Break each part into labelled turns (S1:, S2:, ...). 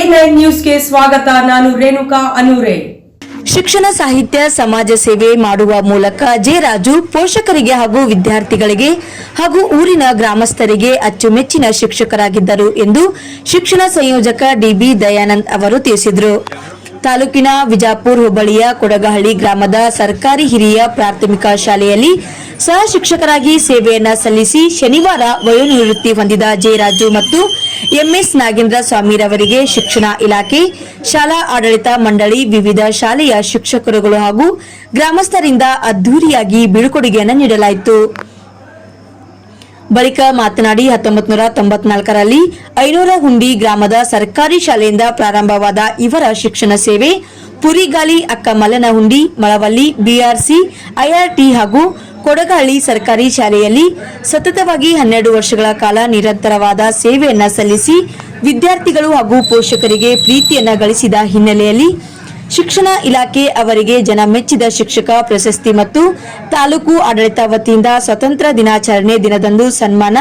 S1: A nine ನ್ಯೂಸ್ಗೆ ಸ್ವಾಗತ, ನಾನು ರೇಣುಕಾ ಅನೂರೆ.
S2: ಶಿಕ್ಷಣ, ಸಾಹಿತ್ಯ, ಸಮಾಜ ಸೇವೆ ಮಾಡುವ ಮೂಲಕ ಜೆ ರಾಜು ಪೋಷಕರಿಗೆ ಹಾಗೂ ವಿದ್ಯಾರ್ಥಿಗಳಿಗೆ ಹಾಗೂ ಊರಿನ ಗ್ರಾಮಸ್ಥರಿಗೆ ಅಚ್ಚುಮೆಚ್ಚಿನ ಶಿಕ್ಷಕರಾಗಿದ್ದರು ಎಂದು ಶಿಕ್ಷಣ ಸಂಯೋಜಕ ಡಿಬಿ ದಯಾನಂದ್ ಅವರು ತಿಳಿಸಿದರು. ತಾಲೂಕಿನ ವಿಜಾಪುರ ಹೋಬಳಿಯ ಕೊಡಗಹಳ್ಳಿ ಗ್ರಾಮದ ಸರ್ಕಾರಿ ಹಿರಿಯ ಪ್ರಾಥಮಿಕ ಶಾಲೆಯಲ್ಲಿ ಸಹ ಶಿಕ್ಷಕರಾಗಿ ಸೇವೆಯನ್ನ ಸಲ್ಲಿಸಿ ಶನಿವಾರ ವಯೋನಿವೃತ್ತಿ ಹೊಂದಿದ ಜಯರಾಜು ಮತ್ತು ಎಂಎಸ್ ನಾಗೇಂದ್ರ ಸ್ವಾಮಿರವರಿಗೆ ಶಿಕ್ಷಣ ಇಲಾಖೆ, ಶಾಲಾ ಆಡಳಿತ ಮಂಡಳಿ, ವಿವಿಧ ಶಾಲೆಯ ಶಿಕ್ಷಕರುಗಳು ಹಾಗೂ ಗ್ರಾಮಸ್ಥರಿಂದ ಅದ್ದೂರಿಯಾಗಿ ಬೀಳ್ಕೊಡುಗೆಯನ್ನು ನೀಡಲಾಯಿತು. ಬಳಿಕ ಮಾತನಾಡಿ ಹತ್ತೊಂಬತ್ತು ನೂರ ತೊಂಬತ್ನಾಲ್ಕರಲ್ಲಿ ಐನೂರ ಹುಂಡಿ ಗ್ರಾಮದ ಸರ್ಕಾರಿ ಶಾಲೆಯಿಂದ ಪ್ರಾರಂಭವಾದ ಇವರ ಶಿಕ್ಷಣ ಸೇವೆ ಪುರಿಗಾಲಿ ಅಕ್ಕ ಮಲ್ಲನಹುಂಡಿ ಮಳವಳ್ಳಿ, ಬಿಆರ್ಸಿ ಐಆರ್ಟಿ ಹಾಗೂ ಕೊಡಗಹಳ್ಳಿ ಸರ್ಕಾರಿ ಶಾಲೆಯಲ್ಲಿ ಸತತವಾಗಿ ಹನ್ನೆರಡು ವರ್ಷಗಳ ಕಾಲ ನಿರಂತರವಾದ ಸೇವೆಯನ್ನ ಸಲ್ಲಿಸಿ ವಿದ್ಯಾರ್ಥಿಗಳು ಹಾಗೂ ಪೋಷಕರಿಗೆ ಪ್ರೀತಿಯನ್ನ ಗಳಿಸಿದ ಹಿನ್ನೆಲೆಯಲ್ಲಿ ಶಿಕ್ಷಣ ಇಲಾಖೆ ಅವರಿಗೆ ಜನ ಮೆಚ್ಚಿದ ಶಿಕ್ಷಕ ಪ್ರಶಸ್ತಿ ಮತ್ತು ತಾಲೂಕು ಆಡಳಿತ ವತಿಯಿಂದ ಸ್ವತಂತ್ರ ದಿನಾಚರಣೆ ದಿನದಂದು ಸನ್ಮಾನ,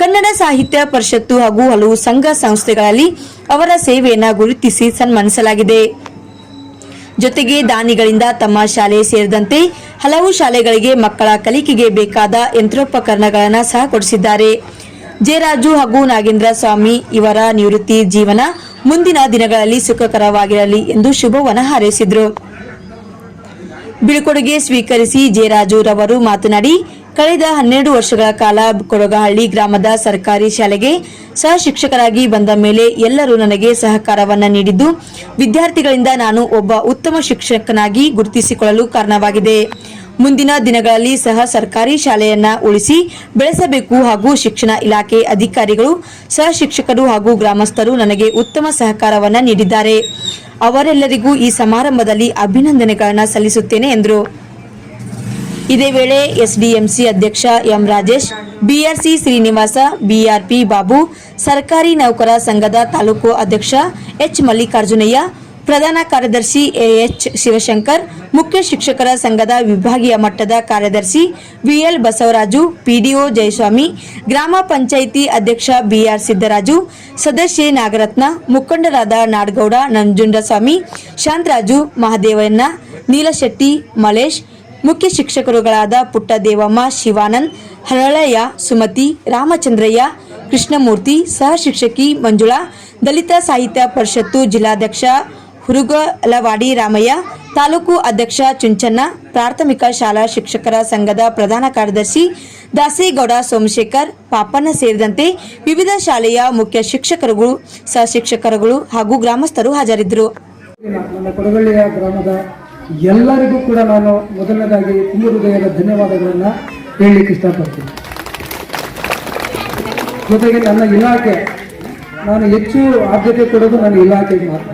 S2: ಕನ್ನಡ ಸಾಹಿತ್ಯ ಪರಿಷತ್ತು ಹಾಗೂ ಹಲವು ಸಂಘ ಸಂಸ್ಥೆಗಳಲ್ಲಿ ಅವರ ಸೇವೆಯನ್ನು ಗುರುತಿಸಿ ಸನ್ಮಾನಿಸಲಾಗಿದೆ. ಜೊತೆಗೆ ದಾನಿಗಳಿಂದ ತಮ್ಮ ಶಾಲೆ ಸೇರಿದಂತೆ ಹಲವು ಶಾಲೆಗಳಿಗೆ ಮಕ್ಕಳ ಕಲಿಕೆಗೆ ಬೇಕಾದ ಯಂತ್ರೋಪಕರಣಗಳನ್ನು ಸಹ ಕೊಡಿಸಿದ್ದಾರೆ. ಜಯರಾಜು ಹಾಗೂ ನಾಗೇಂದ್ರ ಸ್ವಾಮಿ ಇವರ ನಿವೃತ್ತಿ ಜೀವನ ಮುಂದಿನ ದಿನಗಳಲ್ಲಿ ಸುಖಕರವಾಗಿರಲಿ ಎಂದು ಶುಭವನ ಹಾರೈಸಿದರು. ಬೀಳ್ಕೊಡುಗೆ ಸ್ವೀಕರಿಸಿ ಜಯರಾಜು ರವರು ಮಾತನಾಡಿ ಕಳೆದ ಹನ್ನೆರಡು ವರ್ಷಗಳ ಕಾಲ ಕೊಡಗಹಳ್ಳಿ ಗ್ರಾಮದ ಸರ್ಕಾರಿ ಶಾಲೆಗೆ ಸಹ ಶಿಕ್ಷಕರಾಗಿ ಬಂದ ಮೇಲೆ ಎಲ್ಲರೂ ನನಗೆ ಸಹಕಾರವನ್ನು ನೀಡಿದ್ದು, ವಿದ್ಯಾರ್ಥಿಗಳಿಂದ ನಾನು ಒಬ್ಬ ಉತ್ತಮ ಶಿಕ್ಷಕನಾಗಿ ಗುರುತಿಸಿಕೊಳ್ಳಲು ಕಾರಣವಾಗಿದೆ. ಮುಂದಿನ ದಿನಗಳಲ್ಲಿ ಸಹ ಸರ್ಕಾರಿ ಶಾಲೆಯನ್ನ ಉಳಿಸಿ ಬೆಳೆಸಬೇಕು ಹಾಗೂ ಶಿಕ್ಷಣ ಇಲಾಖೆ ಅಧಿಕಾರಿಗಳು ಸಹ ಶಿಕ್ಷಕರು ಹಾಗೂ ಗ್ರಾಮಸ್ಥರು ನನಗೆ ಉತ್ತಮ ಸಹಕಾರವನ್ನು ನೀಡಿದ್ದಾರೆ. ಅವರೆಲ್ಲರಿಗೂ ಈ ಸಮಾರಂಭದಲ್ಲಿ ಅಭಿನಂದನೆಗಳನ್ನು ಸಲ್ಲಿಸುತ್ತೇನೆ ಎಂದರು. ಇದೇ ವೇಳೆ ಎಸ್ಡಿಎಂಸಿ ಅಧ್ಯಕ್ಷ M Rajesh BRC Srinivasa, BRP Babu, ಸರ್ಕಾರಿ ನೌಕರ ಸಂಘದ ತಾಲೂಕು ಅಧ್ಯಕ್ಷ ಎಚ್ ಮಲ್ಲಿಕಾರ್ಜುನಯ್ಯ ಪ್ರಧಾನ ಕಾರ್ಯದರ್ಶಿ ಎಎಚ್ ಶಿವಶಂಕರ್ ಮುಖ್ಯ ಶಿಕ್ಷಕರ ಸಂಘದ ವಿಭಾಗೀಯ ಮಟ್ಟದ ಕಾರ್ಯದರ್ಶಿ ವಿಎಲ್ ಬಸವರಾಜು ಪಿಡಿಒ ಜಯಸ್ವಾಮಿ, ಗ್ರಾಮ ಪಂಚಾಯಿತಿ ಅಧ್ಯಕ್ಷ ಬಿಆರ್ ಸಿದ್ದರಾಜು ಸದಸ್ಯೆ ನಾಗರತ್ನ, ಮುಖಂಡರಾದ ನಾಡಗೌಡ, ನಂಜುಂಡಸ್ವಾಮಿ, ಶಾಂತರಾಜು ಮಹದೇವಣ್ಣ ನೀಲಶೆಟ್ಟಿ, ಮಲೇಶ್ ಮುಖ್ಯ ಶಿಕ್ಷಕರುಗಳಾದ ಪುಟ್ಟದೇವಮ್ಮ, ಶಿವಾನಂದ್, ಹರಳಯ್ಯ, ಸುಮತಿ, ರಾಮಚಂದ್ರಯ್ಯ, ಕೃಷ್ಣಮೂರ್ತಿ ಸಹ ಶಿಕ್ಷಕಿ ಮಂಜುಳಾ, ದಲಿತ ಸಾಹಿತ್ಯ ಪರಿಷತ್ತು ಜಿಲ್ಲಾಧ್ಯಕ್ಷ ಹುರುಗಲವಾಡಿ ರಾಮಯ್ಯ, ತಾಲೂಕು ಅಧ್ಯಕ್ಷ ಚುಂಚನ್ನ ಪ್ರಾಥಮಿಕ ಶಾಲಾ ಶಿಕ್ಷಕರ ಸಂಘದ ಪ್ರಧಾನ ಕಾರ್ಯದರ್ಶಿ ದಾಸೇಗೌಡ ಸೋಮಶೇಖರ್, ಪಾಪಣ್ಣ ಸೇರಿದಂತೆ ವಿವಿಧ ಶಾಲೆಯ ಮುಖ್ಯ ಶಿಕ್ಷಕರುಗಳು ಸಹ ಶಿಕ್ಷಕರುಗಳು ಹಾಗೂ ಗ್ರಾಮಸ್ಥರು ಹಾಜರಿದ್ದರು.
S3: ಎಲ್ಲರಿಗೂ ಕೂಡ ನಾನು ಮೊದಲನೇದಾಗಿ ತುಂಬ ಹೃದಯದ ಧನ್ಯವಾದಗಳನ್ನು ಹೇಳಲಿಕ್ಕೆ ಇಷ್ಟಪಡ್ತೀನಿ. ಜೊತೆಗೆ ನನ್ನ ಇಲಾಖೆ, ನಾನು ಹೆಚ್ಚು ಆದ್ಯತೆ ಕೊಡೋದು ನನ್ನ ಇಲಾಖೆಗೆ ಮಾತ್ರ.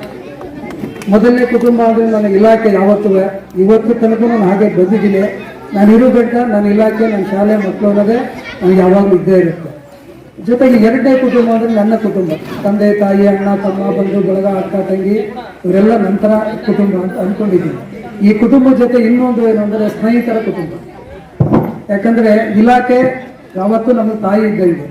S3: ಮೊದಲನೇ ಕುಟುಂಬ ಅಂದರೆ ನನ್ನ ಇಲಾಖೆ ಯಾವತ್ತೂ ಇವತ್ತು ತನಕ ನಾನು ಹಾಗೆ ಬದುಕಿದೆ. ನಾನು ಇರೋ ಗಂಟ ನನ್ನ ಇಲಾಖೆ, ನನ್ನ ಶಾಲೆ, ಮಕ್ಕಳು ಅನ್ನೋದೇ ನನಗೆ ಯಾವಾಗಲೂ ಇದ್ದೇ ಇರುತ್ತೆ. ಜೊತೆಗೆ ಎರಡನೇ ಕುಟುಂಬ ಅಂದರೆ ನನ್ನ ಕುಟುಂಬ. ತಂದೆ, ತಾಯಿ, ಅಣ್ಣ, ತಮ್ಮ, ಬಂಧು, ಬಳಗ, ಅಕ್ಕ, ತಂಗಿ, ಇವರೆಲ್ಲ ನಂತರ ಕುಟುಂಬ ಅಂತ ಅಂದ್ಕೊಂಡಿದ್ದೀನಿ ಈ ಕುಟುಂಬದ ಜೊತೆ ಇನ್ನೊಂದು ಅಂದರೆ ಸ್ನೇಹಿತರ ಕುಟುಂಬ. ಯಾಕಂದರೆ ಇಲಾಖೆ ಯಾವತ್ತೂ ನಮ್ಮ ತಾಯಿ ಇದ್ದಂಗೆ,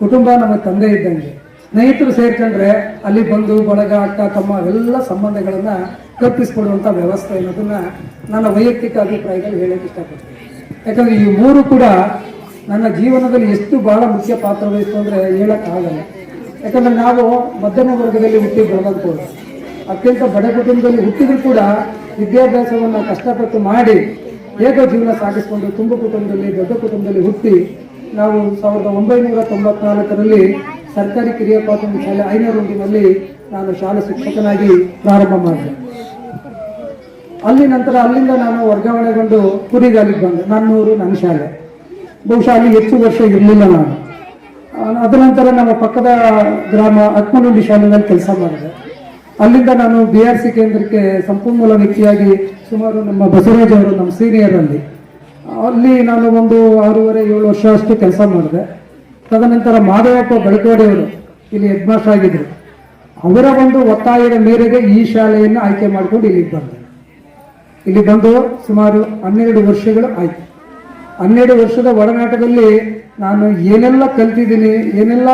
S3: ಕುಟುಂಬ ನಮ್ಮ ತಂದೆ ಇದ್ದಂಗೆ. ಸ್ನೇಹಿತರು ಸೇರ್ಕೊಂಡ್ರೆ ಅಲ್ಲಿ ಬಂದು ಬಳಗ, ಅಕ್ಕ, ತಮ್ಮ ಎಲ್ಲ ಸಂಬಂಧಗಳನ್ನ ಕಲ್ಪಿಸ್ಕೊಡುವಂಥ ವ್ಯವಸ್ಥೆ ಅನ್ನೋದನ್ನ ನನ್ನ ವೈಯಕ್ತಿಕ ಅಭಿಪ್ರಾಯದಲ್ಲಿ ಹೇಳಕ್ಕೆ ಇಷ್ಟಪಡ್ತೀನಿ. ಯಾಕಂದ್ರೆ ಈ ಮೂರು ಕೂಡ ನನ್ನ ಜೀವನದಲ್ಲಿ ಎಷ್ಟು ಬಹಳ ಮುಖ್ಯ ಪಾತ್ರ ವಹಿಸ್ತು ಅಂದರೆ ಹೇಳೋಕ್ಕಾಗಲ್ಲ ಯಾಕಂದ್ರೆ ನಾವು ಮಧ್ಯಮ ವರ್ಗದಲ್ಲಿ ಹುಟ್ಟಿ ಬೆಳೆದಂಥವ್ರು ಅತ್ಯಂತ ಬಡ ಕುಟುಂಬದಲ್ಲಿ ಹುಟ್ಟಿದ್ರು ಕೂಡ ವಿದ್ಯಾಭ್ಯಾಸವನ್ನು ಕಷ್ಟಪಟ್ಟು ಮಾಡಿ ಏಕ ಜೀವನ ಸಾಗಿಸಿಕೊಂಡು ತುಂಬ ಕುಟುಂಬದಲ್ಲಿ, ದೊಡ್ಡ ಕುಟುಂಬದಲ್ಲಿ ಹುಟ್ಟಿ ನಾವು ಸಾವಿರದ ಒಂಬೈನೂರ ತೊಂಬತ್ನಾಲ್ಕರಲ್ಲಿ ಸರ್ಕಾರಿ ಕಿರಿಯ ಪ್ರಾಥಮಿಕ ಶಾಲೆ ಐನೂರೊಂದಿನಲ್ಲಿ ನಾನು ಶಾಲಾ ಶಿಕ್ಷಕನಾಗಿ ಪ್ರಾರಂಭ ಮಾಡಿದೆ. ಅಲ್ಲಿ ನಂತರ ಅಲ್ಲಿಂದ ನಾನು ವರ್ಗಾವಣೆಗೊಂಡು ಕುರಿಗಾಲಿಗೆ ಬಂದೆ. ನನ್ನೂರು, ನನ್ನ ಶಾಲೆ. ಬಹುಶಃ ಅಲ್ಲಿ ಹೆಚ್ಚು ವರ್ಷ ಇರಲಿಲ್ಲ ನಾನು. ಅದ ನಂತರ ನಮ್ಮ ಪಕ್ಕದ ಗ್ರಾಮ ಅಕ್ಮನುಂಡಿ ಶಾಲೆಯಲ್ಲಿ ಕೆಲಸ ಮಾಡಿದೆ. ಅಲ್ಲಿಂದ ನಾನು ಬಿ ಆರ್ ಸಿ ಕೇಂದ್ರಕ್ಕೆ ಸಂಪನ್ಮೂಲ ವ್ಯಕ್ತಿಯಾಗಿ ಸುಮಾರು ನಮ್ಮ ಬಸವರಾಜ್ ಅವರು ನಮ್ಮ ಸೀನಿಯರ್ ಅಲ್ಲಿ ಅಲ್ಲಿ ನಾನು ಒಂದು ಆರೂವರೆ, ಏಳು ವರ್ಷ ಅಷ್ಟು ಕೆಲಸ ಮಾಡಿದೆ. ತದನಂತರ ಮಾಧವಪ್ಪ ಬೆಳಕವಾಡಿಯವರು ಇಲ್ಲಿ ಹೆಡ್ ಮಾಸ್ಟರ್ ಆಗಿದ್ರು. ಅವರ ಒಂದು ಒತ್ತಾಯದ ಮೇರೆಗೆ ಈ ಶಾಲೆಯನ್ನು ಆಯ್ಕೆ ಮಾಡಿಕೊಂಡು ಇಲ್ಲಿಗೆ ಬಂದೆ. ಇಲ್ಲಿ ಬಂದು ಸುಮಾರು ಹನ್ನೆರಡು ವರ್ಷಗಳು ಆಯ್ತು. ಹನ್ನೆರಡು ವರ್ಷದ ಒಡನಾಟದಲ್ಲಿ ನಾನು ಏನೆಲ್ಲ ಕಲ್ತಿದ್ದೀನಿ, ಏನೆಲ್ಲ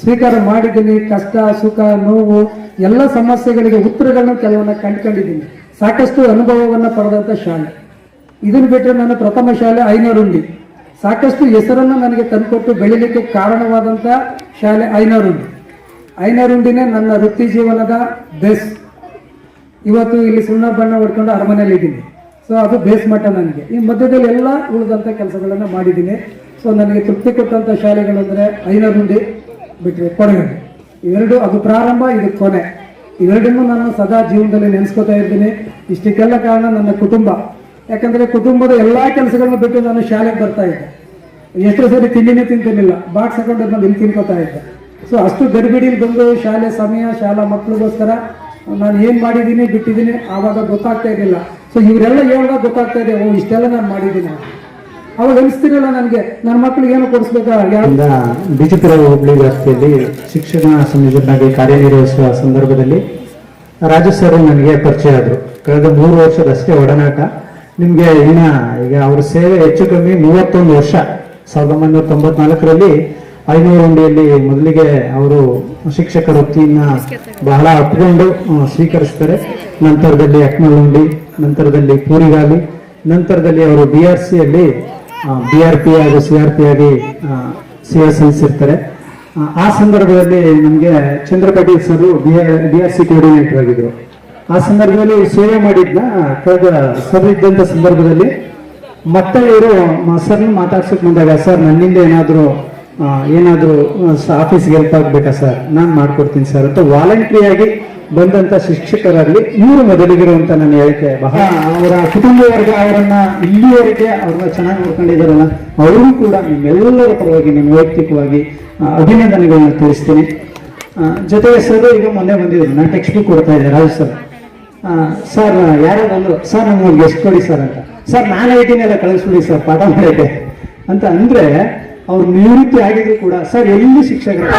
S3: ಸ್ವೀಕಾರ ಮಾಡಿದ್ದೀನಿ, ಕಷ್ಟ, ಸುಖ, ನೋವು, ಎಲ್ಲ ಸಮಸ್ಯೆಗಳಿಗೆ ಉತ್ತರಗಳನ್ನು ಕೆಲವನ್ನ ಕಂಡ್ಕೊಂಡಿದ್ದೀನಿ. ಸಾಕಷ್ಟು ಅನುಭವವನ್ನು ಪಡೆದಂಥ ಶಾಲೆ. ಇದನ್ನು ಬಿಟ್ಟರೆ ನನ್ನ ಪ್ರಥಮ ಶಾಲೆ ಐನೂರುಂಡಿ. ಸಾಕಷ್ಟು ಹೆಸರನ್ನು ನನಗೆ ತಂದುಕೊಟ್ಟು ಬೆಳಿಲಿಕ್ಕೆ ಕಾರಣವಾದಂಥ ಶಾಲೆ ಐನೂರುಂಡಿ. ಐನೂರುಂಡಿನೇ ನನ್ನ ವೃತ್ತಿ ಜೀವನದ ಬೇಸ್. ಇವತ್ತು ಇಲ್ಲಿ ಸುಣ್ಣ ಬಣ್ಣ ಹೊಡ್ಕೊಂಡು ಅರಮನೆಯಲ್ಲಿ ಇದ್ದೀನಿ ಸೊ ಅದು ಬೇಸ್ ಮಟ್ಟ ನನಗೆ. ಈ ಮಧ್ಯದಲ್ಲಿ ಎಲ್ಲ ಉಳಿದಂಥ ಕೆಲಸಗಳನ್ನು ಮಾಡಿದ್ದೀನಿ. ಸೊ ನನಗೆ ತೃಪ್ತಿ ಕೊಟ್ಟಂಥ ಶಾಲೆಗಳು ಐನೂರುಂಡಿ ಐನರುಂಡಿ. ಬಿಟ್ಟರೆ ಕೊನೆಗೆ. ಇವೆರಡು, ಅದು ಪ್ರಾರಂಭ, ಇದು ಕೊನೆ. ಇವೆರಡನ್ನೂ ನಾನು ಸದಾ ಜೀವನದಲ್ಲಿ ನೆನೆಸ್ಕೋತಾ ಇದ್ದೀನಿ ಇಷ್ಟಕ್ಕೆಲ್ಲ ಕಾರಣ ನನ್ನ ಕುಟುಂಬ. ಯಾಕಂದರೆ ಕುಟುಂಬದ ಎಲ್ಲ ಕೆಲಸಗಳನ್ನ ಬಿಟ್ಟು ನಾನು ಶಾಲೆಗೆ ಬರ್ತಾ ಇದ್ದೆ. ಎಷ್ಟೋ ಸರಿ ತಿಂಡಿನೇ ತಿಂತಿರ್ಲಿಲ್ಲ. ಬಾಕ್ಸ್ ಹಾಕೊಂಡು ನಾನು ಇಲ್ಲಿ ತಿನ್ಕೋತಾ ಇದ್ದೆ. ಸೊ ಅಷ್ಟು ಗಡಿಬಿಡಿಲಿ ಬಂದು ಶಾಲೆ ಸಮಯ, ಶಾಲಾ ಮಕ್ಕಳಿಗೋಸ್ಕರ ನಾನು ಏನು ಮಾಡಿದ್ದೀನಿ, ಬಿಟ್ಟಿದ್ದೀನಿ, ಆವಾಗ ಗೊತ್ತಾಗ್ತಾ ಇರಲಿಲ್ಲ. ಸೊ ಇವರೆಲ್ಲ ಹೇಳಿದಾಗ ಗೊತ್ತಾಗ್ತಾ ಇದೆ, ಓ, ಇಷ್ಟೆಲ್ಲ ನಾನು ಮಾಡಿದ್ದೀನಿ ಅವಾಗ ಅನಿಸ್ತಿರಲ್ಲ ನನಗೆ. ನನ್ನ ಮಕ್ಕಳಿಗೆ ಏನೋ ಕೊಡಿಸ್ಬೇಕಾ? ಯಾವ
S4: ಇಂದ ಬಿಜೆಪಿ ಹೋಬಳಿ ವ್ಯಾಪ್ತಿಯಲ್ಲಿ ಶಿಕ್ಷಣ ಸಂಯೋಜನಾಗಿ ಕಾರ್ಯನಿರ್ವಹಿಸುವ ಸಂದರ್ಭದಲ್ಲಿ ರಾಜು ಸರ್ ನನಗೆ ಪರಿಚಯ ಆದರು. ಕಳೆದ ಮೂರು ವರ್ಷದಷ್ಟೇ ಒಡನಾಟ. ನಿಮಗೆ ಇನ್ನ ಈಗ ಅವ್ರ ಸೇವೆ ಹೆಚ್ಚು ಕಮ್ಮಿ ಮೂವತ್ತೊಂದು ವರ್ಷ. ಸಾವಿರದ ಒಂಬೈನೂರ ತೊಂಬತ್ನಾಲ್ಕರಲ್ಲಿ ಐನೂರು ಹಂಡಿಯಲ್ಲಿ ಮೊದಲಿಗೆ ಅವರು ಶಿಕ್ಷಕರ ವೃತ್ತಿಯನ್ನ ಬಹಳ ಅಪ್ಕೊಂಡು ಸ್ವೀಕರಿಸ್ತಾರೆ. ನಂತರದಲ್ಲಿ ಅಕ್ಮಲ್ ಹುಂಡಿ ನಂತರದಲ್ಲಿ ಪೂರಿಗಾಲಿ, ನಂತರದಲ್ಲಿ ಅವರು ಬಿ ಆರ್ ಸಿಯಲ್ಲಿ ಬಿ ಆರ್ ಪಿ ಆಗಿ ಸಿ ಆರ್ ಪಿ ಆಗಿ ಸೇವೆ ಸಲ್ಲಿಸಿರ್ತಾರೆ ಆ, ಸಂದರ್ಭದಲ್ಲಿ ನಮಗೆ Chandrakatti sir B B R C coordinator ಆಗಿದ್ರು. ಆ ಸಂದರ್ಭದಲ್ಲಿ ಸೇವೆ ಮಾಡಿದ್ನ ಕಳೆದ ಸರ್ ಇದ್ದಂಥ ಸಂದರ್ಭದಲ್ಲಿ ಮತ್ತೆ ಇವರು ಸರ್ನ ಮಾತಾಡ್ಸಕ್ ಬಂದಾಗ ಸರ್ ನನ್ನಿಂದ ಏನಾದರೂ ಏನಾದರೂ ಆಫೀಸ್ಗೆ ಹೆಲ್ಪ್ ಆಗಬೇಕಾ ಸರ್? ನಾನು ಮಾಡ್ಕೊಡ್ತೀನಿ ಸರ್ ಅಂತ ವಾಲಂಟ್ರಿಯಾಗಿ ಬಂದಂತ ಶಿಕ್ಷಕರಲ್ಲಿ ಇವರು ಮೊದಲಿಗಿರುವಂತ ನನ್ನ ಹೇಳಿಕೆ. ಬಹಳ ಅವರ ಕುಟುಂಬ ವರ್ಗ ಅವರನ್ನ ಇಲ್ಲಿಯವರೆಗೆ ಅವ್ರನ್ನ ಚೆನ್ನಾಗಿ ನೋಡ್ಕೊಂಡಿದ್ದಾರಲ್ಲ ಅವರು ಕೂಡ ನಿಮ್ಮೆಲ್ಲರ ಪರವಾಗಿ ನಿಮ್ಮ ವೈಯಕ್ತಿಕವಾಗಿ ಅಭಿನಂದನೆಗಳನ್ನ ತಿಳಿಸ್ತೀನಿ. ಜೊತೆಗೆ ಸರ್ ಈಗ ಮೊನ್ನೆ ಬಂದಿದ್ರು ನಾನು ಟೆಕ್ಸ್ಟ್ ಬುಕ್ ಕೊಡ್ತಾ ಇದ್ದೆ ರಾಜು ಸರ್ ಸರ್ ಯಾರೋ ಬಂದ್ರು ಸರ್ ನಮ್ಗೆ ಒಂದು ಗೆಸ್ಟ್ ಕೊಡಿ ಸರ್ ಅಂತ. ಸರ್ ನಾನು ಐಟಿನೆಲ್ಲ ಕಳಿಸ್ಬಿಡಿ ಸರ್ ಪಾಠ ಮಾಡಿದ್ದೆ ಅಂತ ಅಂದ್ರೆ ಅವ್ರು ನಿವೃತ್ತಿ ಆಗಿದ್ರು ಕೂಡ ಸರ್ ಎಲ್ಲಿ ಶಿಕ್ಷಕರು?